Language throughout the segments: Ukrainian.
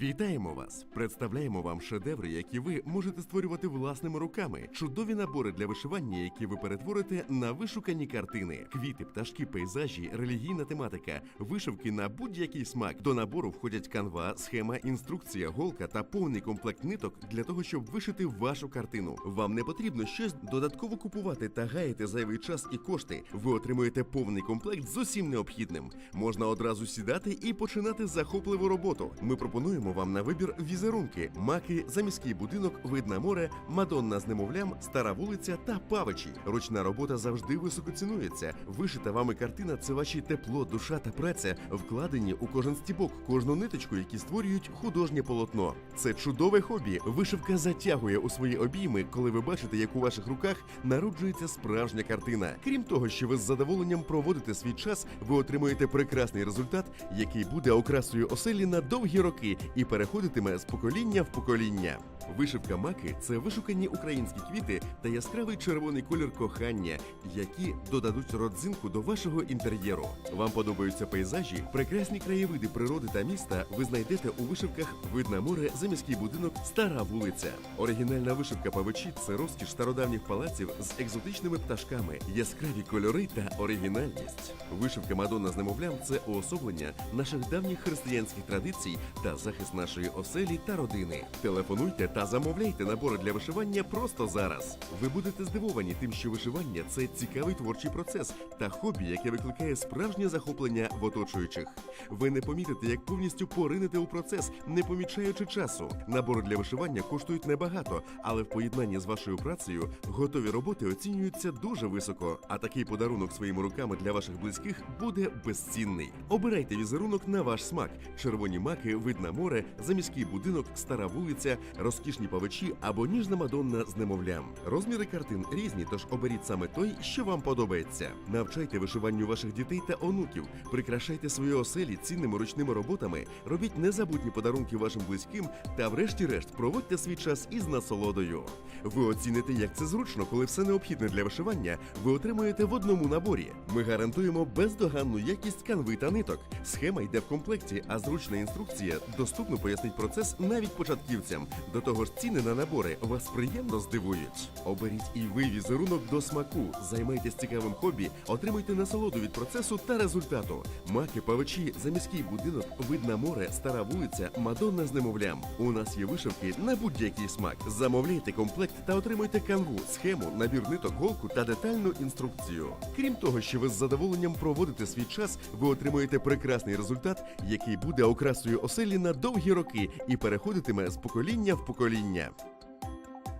Вітаємо вас! Представляємо вам шедеври, які ви можете створювати власними руками. Чудові набори для вишивання, які ви перетворите на вишукані картини, квіти, пташки, пейзажі, релігійна тематика, вишивки на будь-який смак. До набору входять канва, схема, інструкція, голка та повний комплект ниток для того, щоб вишити вашу картину. Вам не потрібно щось додатково купувати та гаяти зайвий час і кошти. Ви отримуєте повний комплект з усім необхідним. Можна одразу сідати і починати захопливу роботу. Ми пропонуємо вам на вибір візерунки, маки, заміський будинок, вид на море, мадонна з немовлям, стара вулиця та павичі. Ручна робота завжди високо цінується. Вишита вами картина це ваші тепло, душа та праця, вкладені у кожен стібок, кожну ниточку, які створюють художнє полотно. Це чудове хобі. Вишивка затягує у свої обійми, коли ви бачите, як у ваших руках народжується справжня картина. Крім того, що ви з задоволенням проводите свій час, ви отримуєте прекрасний результат, який буде окрасою оселі на довгі роки і переходитиме з покоління в покоління. Вишивка маки це вишукані українські квіти та яскравий червоний колір кохання, які додадуть родзинку до вашого інтер'єру. Вам подобаються пейзажі, прекрасні краєвиди природи та міста. Ви знайдете у вишивках вид на море, заміський будинок, стара вулиця. Оригінальна вишивка павичі це розкіш стародавніх палаців з екзотичними пташками, яскраві кольори та оригінальність. Вишивка Мадонна з немовлям це уособлення наших давніх християнських традицій та захист нашої оселі та родини. Телефонуйте та замовляйте набори для вишивання просто зараз. Ви будете здивовані тим, що вишивання це цікавий творчий процес та хобі, яке викликає справжнє захоплення в оточуючих. Ви не помітите, як повністю поринете у процес, не помічаючи часу. Набори для вишивання коштують небагато, але в поєднанні з вашою працею готові роботи оцінюються дуже високо. А такий подарунок своїми руками для ваших близьких буде безцінний. Обирайте візерунок на ваш смак: червоні маки, вид на море, заміський будинок, стара вулиця, розкішні павичі або ніжна мадонна з немовлям. Розміри картин різні, тож оберіть саме той, що вам подобається. Навчайте вишиванню ваших дітей та онуків, прикрашайте свої оселі цінними ручними роботами, робіть незабутні подарунки вашим близьким та, врешті-решт, проводьте свій час із насолодою. Ви оціните, як це зручно, коли все необхідне для вишивання ви отримуєте в одному наборі. Ми гарантуємо бездоганну якість канви та ниток. Схема йде в комплекті, а зручна інструкція доступно пояснить процес навіть початківцям. До того ж, ціни на набори вас приємно здивують. Оберіть і ви візерунок до смаку. Займайтесь цікавим хобі, отримуйте насолоду від процесу та результату. Маки, павичі, заміський будинок, вид на море, стара вулиця, мадонна з немовлям. У нас є вишивки на будь-який смак. Замовляйте комплект та отримуйте канву, схему, набір ниток, голку та детальну інструкцію. Крім того, що ви з задоволенням проводите свій час, ви отримуєте прекрасний результат, який буде окрасою оселі на довгі роки і переходитиме з покоління в покоління.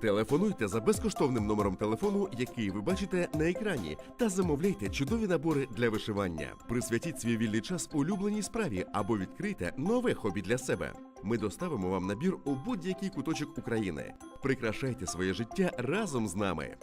Телефонуйте за безкоштовним номером телефону, який ви бачите на екрані, та замовляйте чудові набори для вишивання. Присвятіть свій вільний час улюбленій справі або відкрийте нове хобі для себе. Ми доставимо вам набір у будь-який куточок України. Прикрашайте своє життя разом з нами.